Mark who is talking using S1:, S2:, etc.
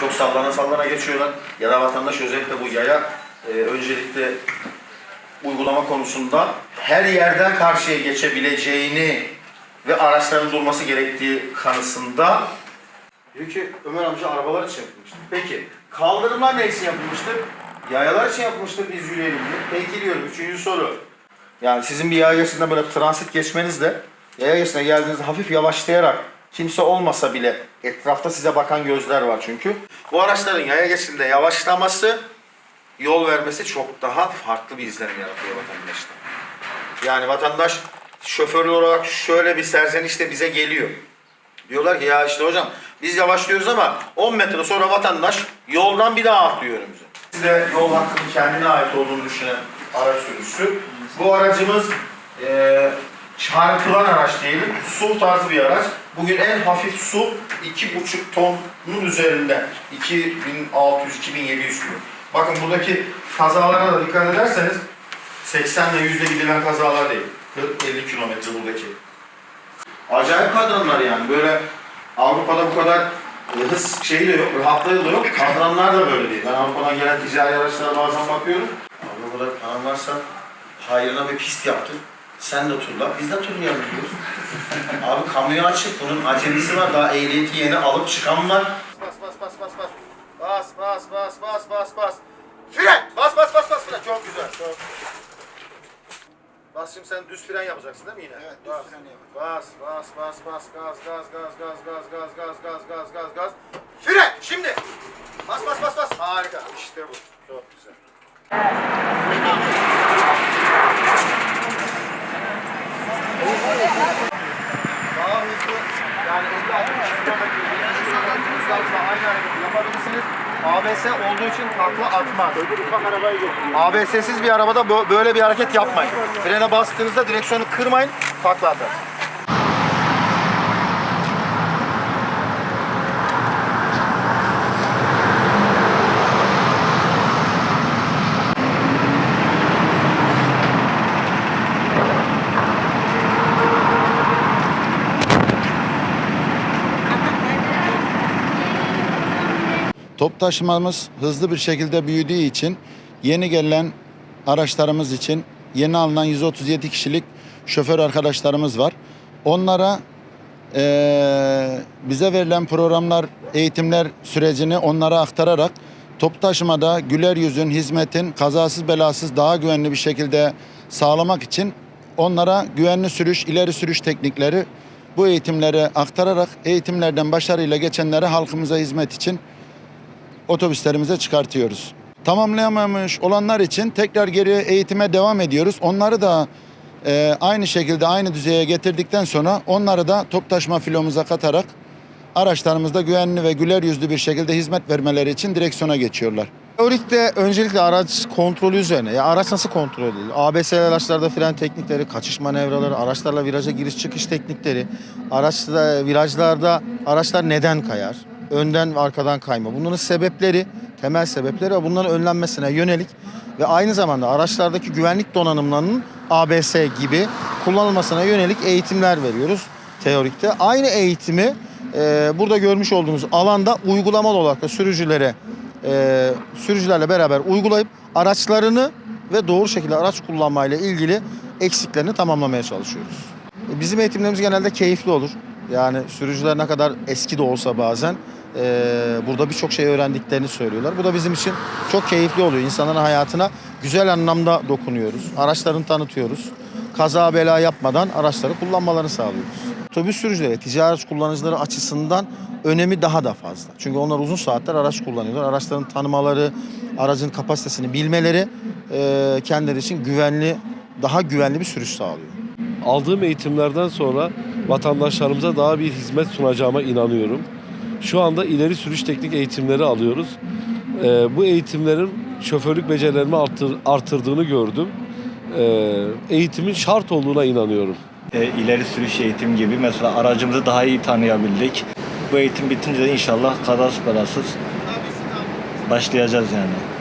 S1: çok sallana sallana geçiyorlar. Ya da vatandaş özellikle bu yaya e, öncelikle uygulama konusunda her yerden karşıya geçebileceğini ve araçların durması gerektiği kanısında diyor ki Ömer amca arabalar için yapılmıştır. Peki kaldırımlar ne için yapılmıştır? Yayalar için yapılmıştır biz yürüyelim diye. Peki diyorum üçüncü soru. Yani sizin bir yaya geçtiğinde böyle transit geçmenizde yaya geçtiğine geldiğinizde hafif yavaşlayarak kimse olmasa bile etrafta size bakan gözler var çünkü. Bu araçların yaya geçtiğinde yavaşlaması yol vermesi çok daha farklı bir izlenim yaratıyor vatandaşta. Yani vatandaş şoförlü olarak şöyle bir serzenişle bize geliyor. Diyorlar ki ya işte hocam biz yavaşlıyoruz ama 10 metre sonra vatandaş yoldan bir daha atlıyor önümüze. Size yol hakkının kendine ait olduğunu düşünen araç sürücüsü. Bu aracımız eee çarpılan araç diyelim. Su tarzı bir araç. Bugün en hafif su 2,5 tonun üzerinde. 2600-2700 kilo. Bakın buradaki kazalara da dikkat ederseniz 80 ile 100'le gidilen kazalar değil. 40-50 kilometre buradaki. Acayip kadranlar yani. Böyle Avrupa'da bu kadar e, hız şeyi de yok, rahatlığı da yok. Kadranlar da böyle değil. Ben Avrupa'dan gelen ticari araçlara bazen bakıyorum. Kadar paran varsa hayrına bir pist yaptın. Sen de turla, biz de turlayalım diyoruz. Abi kamyon açık, bunun acelesi var. Daha ehliyeti yeni alıp çıkan var. Bas bas bas bas bas. Bas bas bas bas bas bas. Fren! Bas bas bas bas fren. Çok güzel. Çok Bas şimdi sen düz fren yapacaksın değil mi yine? Evet düz fren yapacağım. Bas bas bas bas gaz gaz gaz gaz gaz gaz gaz gaz gaz gaz gaz Fren şimdi. Bas bas bas bas. Harika. İşte bu. Çok güzel. Daha hızlı yani 50-60 kilometre hızla aynı hareketi yapabilirsiniz. ABS olduğu için takla atmaz. ABS'siz bir arabada bö- böyle bir hareket yapmayın. Frene bastığınızda direksiyonu kırmayın, takla atar.
S2: Top taşımamız hızlı bir şekilde büyüdüğü için yeni gelen araçlarımız için yeni alınan 137 kişilik şoför arkadaşlarımız var. Onlara eee, bize verilen programlar, eğitimler sürecini onlara aktararak top taşımada güler yüzün, hizmetin kazasız belasız daha güvenli bir şekilde sağlamak için onlara güvenli sürüş, ileri sürüş teknikleri bu eğitimleri aktararak eğitimlerden başarıyla geçenlere halkımıza hizmet için otobüslerimize çıkartıyoruz. Tamamlayamamış olanlar için tekrar geri eğitime devam ediyoruz. Onları da e, aynı şekilde aynı düzeye getirdikten sonra onları da top taşıma filomuza katarak araçlarımızda güvenli ve güler yüzlü bir şekilde hizmet vermeleri için direksiyona geçiyorlar.
S3: Teorikte öncelikle araç kontrolü üzerine. Ya araç nasıl kontrol edilir? ABS araçlarda fren teknikleri, kaçış manevraları, araçlarla viraja giriş çıkış teknikleri, araçta virajlarda araçlar neden kayar? Önden ve arkadan kayma. Bunların sebepleri, temel sebepleri ve bunların önlenmesine yönelik ve aynı zamanda araçlardaki güvenlik donanımlarının ABS gibi kullanılmasına yönelik eğitimler veriyoruz teorikte. Aynı eğitimi e, burada görmüş olduğunuz alanda uygulamalı olarak da sürücülere e, sürücülerle beraber uygulayıp araçlarını ve doğru şekilde araç kullanmayla ilgili eksiklerini tamamlamaya çalışıyoruz. E, Bizim eğitimlerimiz genelde keyifli olur. Yani sürücüler ne kadar eski de olsa bazen e, burada birçok şey öğrendiklerini söylüyorlar. Bu da bizim için çok keyifli oluyor. İnsanların hayatına güzel anlamda dokunuyoruz. Araçlarını tanıtıyoruz. Kaza bela yapmadan araçları kullanmalarını sağlıyoruz. Otobüs sürücüleri, ticari araç kullanıcıları açısından önemi daha da fazla. Çünkü onlar uzun saatler araç kullanıyorlar. Araçların tanımaları, aracın kapasitesini bilmeleri e, kendileri için güvenli, daha güvenli bir sürüş sağlıyor.
S4: Aldığım eğitimlerden sonra vatandaşlarımıza daha bir hizmet sunacağıma inanıyorum. Şu anda ileri sürüş teknik eğitimleri alıyoruz. Ee, bu eğitimlerin şoförlük becerilerimi artır, artırdığını gördüm. Ee, eğitimin şart olduğuna inanıyorum.
S5: e, ileri sürüş eğitim gibi mesela aracımızı daha iyi tanıyabildik. Bu eğitim bitince de inşallah kazasız belasız başlayacağız yani.